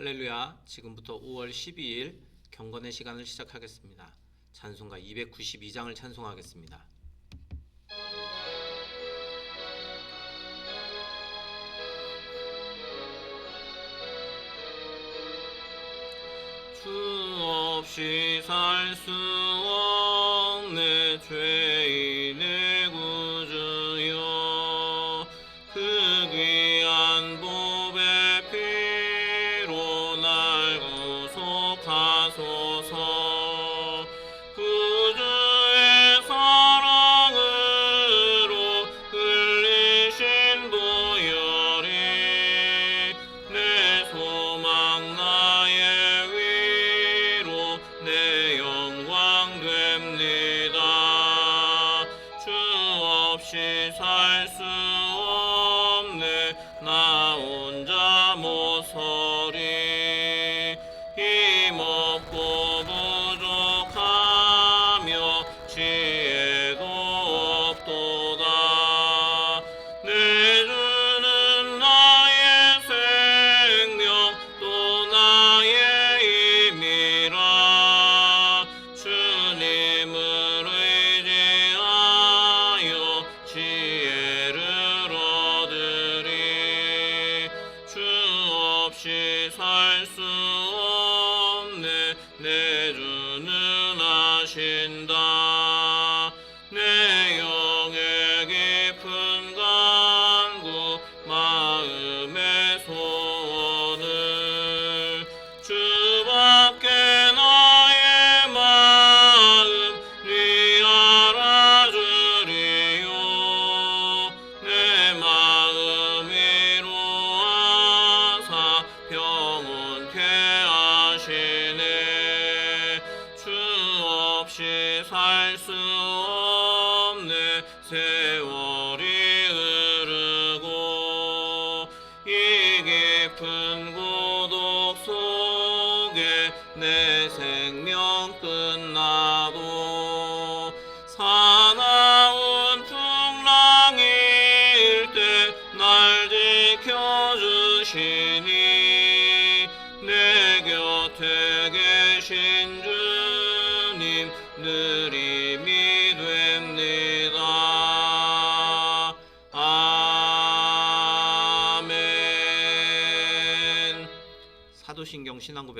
할렐루야. 지금부터 5월 12일 경건의 시간을 시작하겠습니다. 찬송가 292장을 찬송하겠습니다. 주 없이 살 수 없 간 내 생명 끝나도 사나운 풍랑일 때 날 지켜주시니 내 곁에 계신 주님 늘 힘이 됩니다 아멘 사도신경 신앙 고백합니다.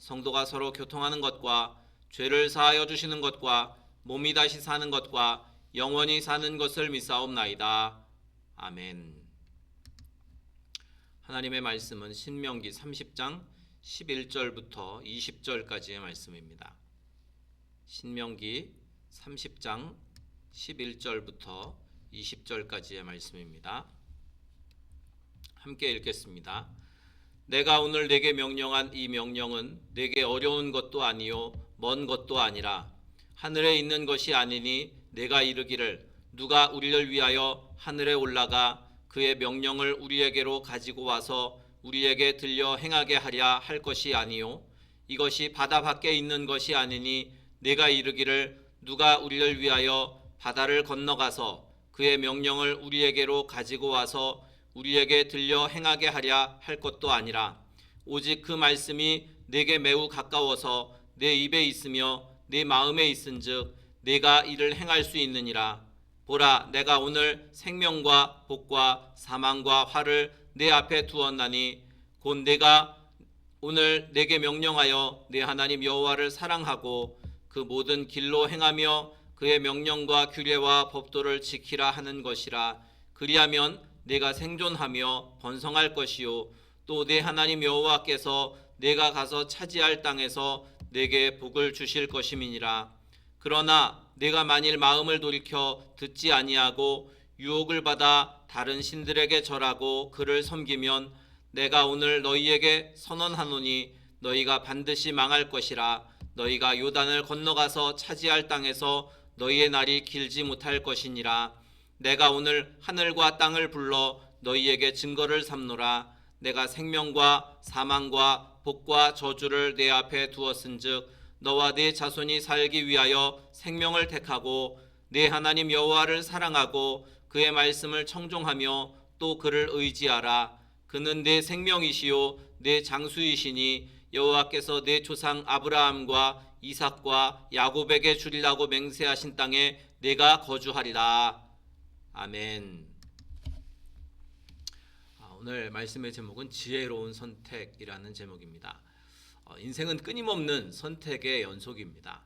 성도가 서로 교통하는 것과 죄를 사하여 주시는 것과 몸이 다시 사는 것과 영원히 사는 것을 믿사옵나이다. 아멘. 하나님의 말씀은 신명기 30장 11절부터 20절까지의 말씀입니다. 신명기 30장 11절부터 20절까지의 말씀입니다. 함께 읽겠습니다. 내가 오늘 내게 명령한 이 명령은 내게 어려운 것도 아니요 먼 것도 아니라 하늘에 있는 것이 아니니 내가 이르기를 누가 우리를 위하여 하늘에 올라가 그의 명령을 우리에게로 가지고 와서 우리에게 들려 행하게 하랴 할 것이 아니요 이것이 바다 밖에 있는 것이 아니니 내가 이르기를 누가 우리를 위하여 바다를 건너가서 그의 명령을 우리에게로 가지고 와서 우리에게 들려 행하게 하랴 할 것도 아니라 오직 그 말씀이 내게 매우 가까워서 내 입에 있으며 내 마음에 있은즉 내가 이를 행할 수 있느니라. 보라 내가 오늘 생명과 복과 사망과 화를 내 앞에 두었나니 곧 내가 오늘 내게 명령하여 내 하나님 여호와를 사랑하고 그 모든 길로 행하며 그의 명령과 규례와 법도를 지키라 하는 것이라. 그리하면 내가 생존하며 번성할 것이요. 또 내 하나님 여호와께서 내가 가서 차지할 땅에서 내게 복을 주실 것임이니라. 그러나 내가 만일 마음을 돌이켜 듣지 아니하고 유혹을 받아 다른 신들에게 절하고 그를 섬기면 내가 오늘 너희에게 선언하노니 너희가 반드시 망할 것이라. 너희가 요단을 건너가서 차지할 땅에서 너희의 날이 길지 못할 것이니라 내가 오늘 하늘과 땅을 불러 너희에게 증거를 삼노라. 내가 생명과 사망과 복과 저주를 내 앞에 두었은즉 너와 네 자손이 살기 위하여 생명을 택하고 네 하나님 여호와를 사랑하고 그의 말씀을 청종하며 또 그를 의지하라. 그는 내 생명이시요 내 장수이시니 여호와께서 내 조상 아브라함과 이삭과 야곱에게 주리라고 맹세하신 땅에 내가 거주하리라 아멘. 아, 오늘 말씀의 제목은 지혜로운 선택이라는 제목입니다. 어, 인생은 끊임없는 선택의 연속입니다.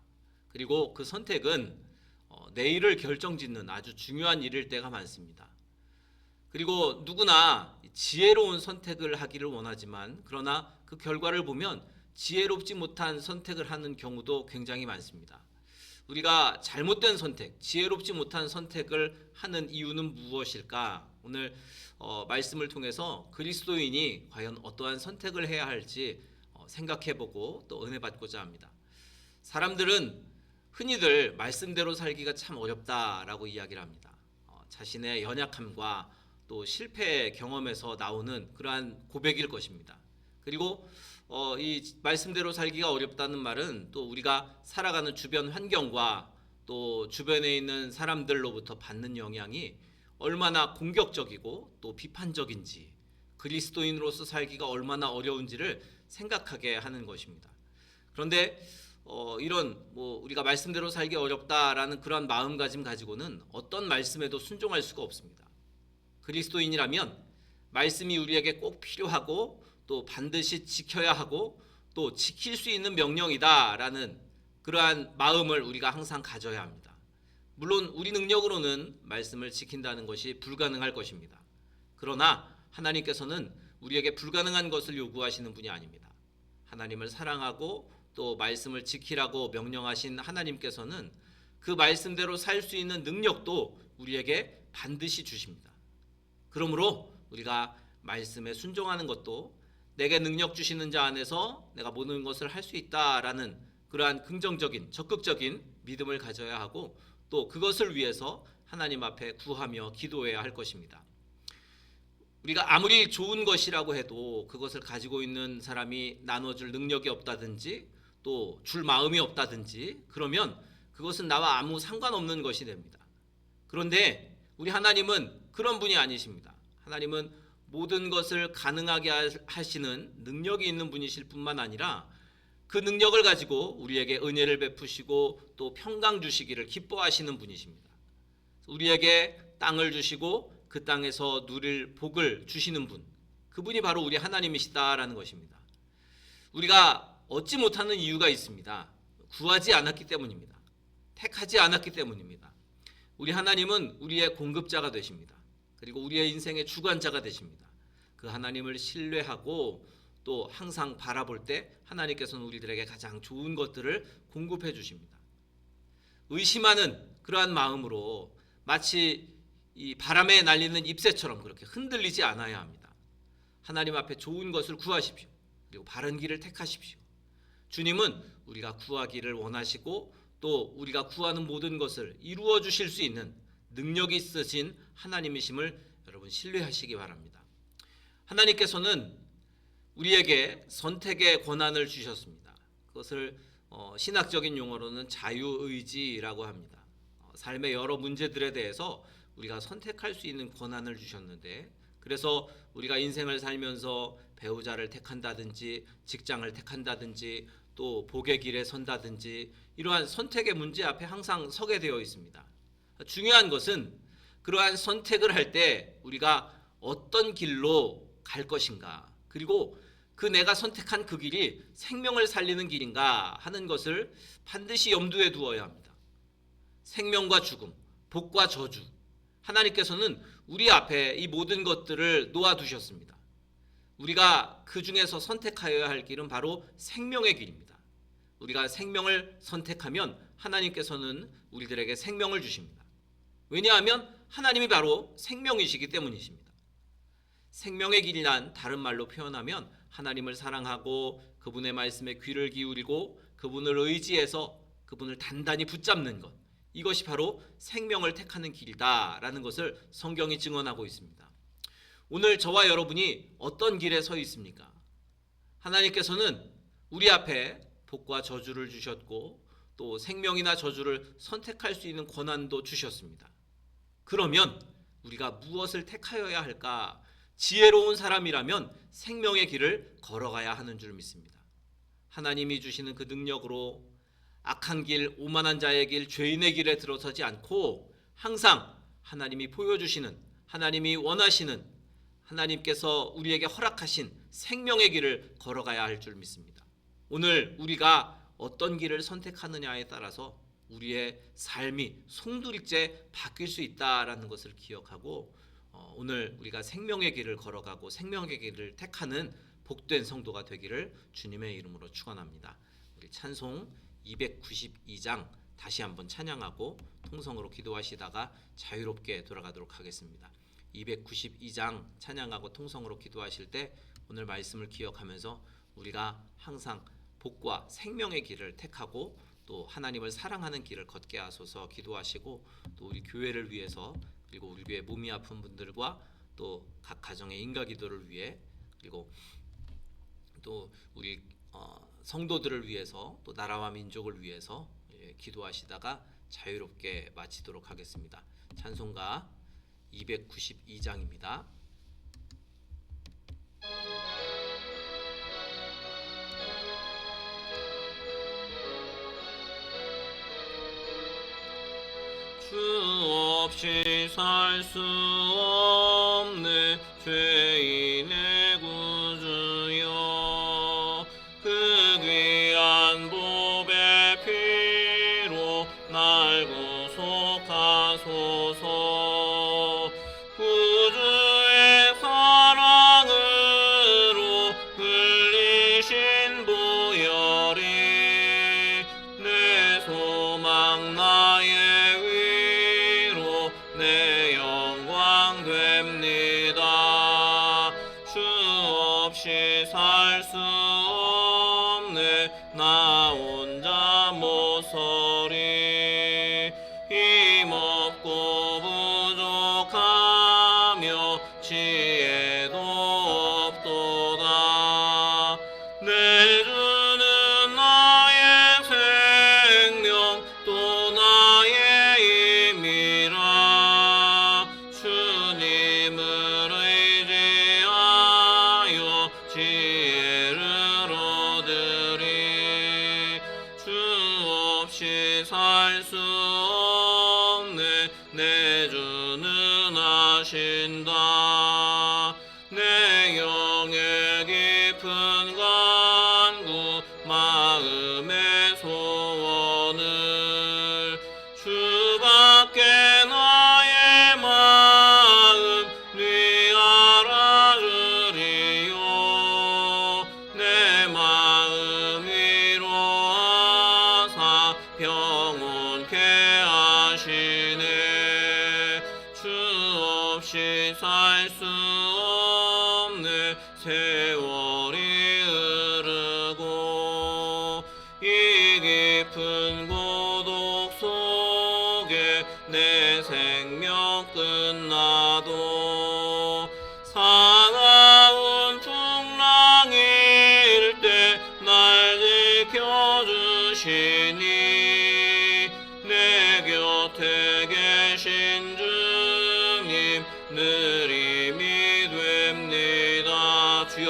그리고 그 선택은 어, 내일을 결정짓는 아주 중요한 일일 때가 많습니다. 그리고 누구나 지혜로운 선택을 하기를 원하지만 그러나 그 결과를 보면 지혜롭지 못한 선택을 하는 경우도 굉장히 많습니다. 우리가 잘못된 선택, 지혜롭지 못한 선택을 하는 이유는 무엇일까? 오늘 어, 말씀을 통해서 그리스도인이 과연 어떠한 선택을 해야 할지 어, 생각해보고 또 은혜 받고자 합니다. 사람들은 흔히들 말씀대로 살기가 참 어렵다라고 이야기를 합니다. 어, 자신의 연약함과 또 실패 경험에서 나오는 그러한 고백일 것입니다. 그리고 어, 이 말씀대로 살기가 어렵다는 말은 또 우리가 살아가는 주변 환경과 또 주변에 있는 사람들로부터 받는 영향이 얼마나 공격적이고 또 비판적인지 그리스도인으로서 살기가 얼마나 어려운지를 생각하게 하는 것입니다. 그런데 어, 이런 뭐 우리가 말씀대로 살기 어렵다라는 그런 마음가짐 가지고는 어떤 말씀에도 순종할 수가 없습니다. 그리스도인이라면 말씀이 우리에게 꼭 필요하고 또 반드시 지켜야 하고 또 지킬 수 있는 명령이다라는 그러한 마음을 우리가 항상 가져야 합니다. 물론 우리 능력으로는 말씀을 지킨다는 것이 불가능할 것입니다. 그러나 하나님께서는 우리에게 불가능한 것을 요구하시는 분이 아닙니다. 하나님을 사랑하고 또 말씀을 지키라고 명령하신 하나님께서는 그 말씀대로 살 수 있는 능력도 우리에게 반드시 주십니다. 그러므로 우리가 말씀에 순종하는 것도 내게 능력 주시는 자 안에서 내가 모든 것을 할 수 있다라는 그러한 긍정적인 적극적인 믿음을 가져야 하고 또 그것을 위해서 하나님 앞에 구하며 기도해야 할 것입니다. 우리가 아무리 좋은 것이라고 해도 그것을 가지고 있는 사람이 나눠줄 능력이 없다든지 또 줄 마음이 없다든지 그러면 그것은 나와 아무 상관없는 것이 됩니다. 그런데 우리 하나님은 그런 분이 아니십니다. 하나님은 모든 것을 가능하게 하시는 능력이 있는 분이실 뿐만 아니라 그 능력을 가지고 우리에게 은혜를 베푸시고 또 평강 주시기를 기뻐하시는 분이십니다. 우리에게 땅을 주시고 그 땅에서 누릴 복을 주시는 분, 그분이 바로 우리 하나님이시다라는 것입니다. 우리가 얻지 못하는 이유가 있습니다. 구하지 않았기 때문입니다. 택하지 않았기 때문입니다. 우리 하나님은 우리의 공급자가 되십니다. 그리고 우리의 인생의 주관자가 되십니다. 그 하나님을 신뢰하고 또 항상 바라볼 때 하나님께서는 우리들에게 가장 좋은 것들을 공급해 주십니다. 의심하는 그러한 마음으로 마치 이 바람에 날리는 잎새처럼 그렇게 흔들리지 않아야 합니다. 하나님 앞에 좋은 것을 구하십시오. 그리고 바른 길을 택하십시오. 주님은 우리가 구하기를 원하시고 또 우리가 구하는 모든 것을 이루어 주실 수 있는 능력이 있으신 하나님이심을 여러분 신뢰하시기 바랍니다. 하나님께서는 우리에게 선택의 권한을 주셨습니다. 그것을 어, 신학적인 용어로는 자유의지라고 합니다. 어, 삶의 여러 문제들에 대해서 우리가 선택할 수 있는 권한을 주셨는데 그래서 우리가 인생을 살면서 배우자를 택한다든지 직장을 택한다든지 또 복의 길에 선다든지 이러한 선택의 문제 앞에 항상 서게 되어 있습니다. 중요한 것은 그러한 선택을 할 때 우리가 어떤 길로 갈 것인가 그리고 그 내가 선택한 그 길이 생명을 살리는 길인가 하는 것을 반드시 염두에 두어야 합니다. 생명과 죽음, 복과 저주. 하나님께서는 우리 앞에 이 모든 것들을 놓아 두셨습니다. 우리가 그 중에서 선택하여야 할 길은 바로 생명의 길입니다. 우리가 생명을 선택하면 하나님께서는 우리들에게 생명을 주십니다. 왜냐하면 하나님이 바로 생명이시기 때문이십니다. 생명의 길이란 다른 말로 표현하면 하나님을 사랑하고 그분의 말씀에 귀를 기울이고 그분을 의지해서 그분을 단단히 붙잡는 것. 이것이 바로 생명을 택하는 길이다라는 것을 성경이 증언하고 있습니다. 오늘 저와 여러분이 어떤 길에 서 있습니까? 하나님께서는 우리 앞에 복과 저주를 주셨고 또 생명이나 저주를 선택할 수 있는 권한도 주셨습니다. 그러면 우리가 무엇을 택하여야 할까? 지혜로운 사람이라면 생명의 길을 걸어가야 하는 줄 믿습니다. 하나님이 주시는 그 능력으로 악한 길, 오만한 자의 길, 죄인의 길에 들어서지 않고 항상 하나님이 보여주시는, 하나님이 원하시는, 하나님께서 우리에게 허락하신 생명의 길을 걸어가야 할 줄 믿습니다. 오늘 우리가 어떤 길을 선택하느냐에 따라서 우리의 삶이 송두리째 바뀔 수 있다라는 것을 기억하고 어, 오늘 우리가 생명의 길을 걸어가고 생명의 길을 택하는 복된 성도가 되기를 주님의 이름으로 축원합니다. 우리 찬송 292장 다시 한번 찬양하고 통성으로 기도하시다가 자유롭게 돌아가도록 하겠습니다. 292장 찬양하고 통성으로 기도하실 때 오늘 말씀을 기억하면서 우리가 항상 복과 생명의 길을 택하고 또 하나님을 사랑하는 길을 걷게 하소서 기도하시고 또 우리 교회를 위해서 그리고 우리 교회 몸이 아픈 분들과 또 각 가정의 인가 기도를 위해 그리고 또 우리 어, 성도들을 위해서 또 나라와 민족을 위해서 예, 기도하시다가 자유롭게 마치도록 하겠습니다. 찬송가 292장입니다. 주 없이 살 수 없는 죄인 혼자 못 서리 내 주는 아신다 세월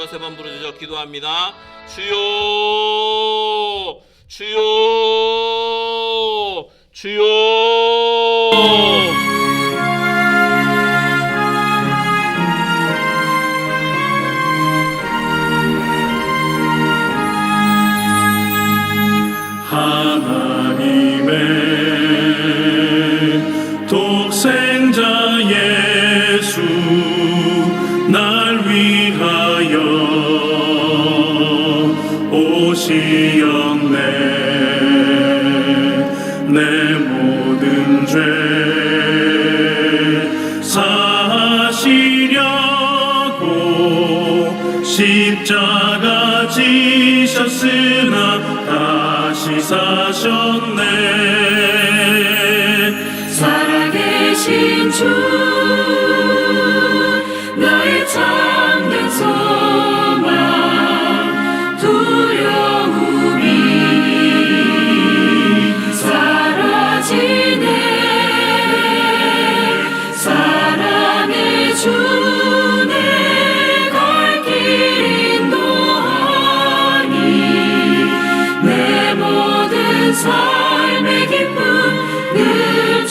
주여 세 번 부르짖어 기도합니다. 주여 주여 주여 죽으셨으나 다시 사셨네. 살아계신 주 너의 참된 소망 두려움이 사라지네. 사랑의 주.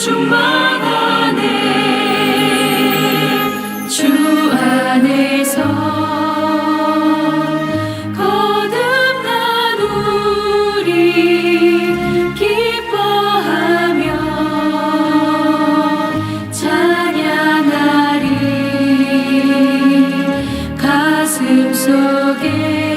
충만하네. 주 안에서 거듭난 우리 기뻐하며 찬양하리. 가슴 속에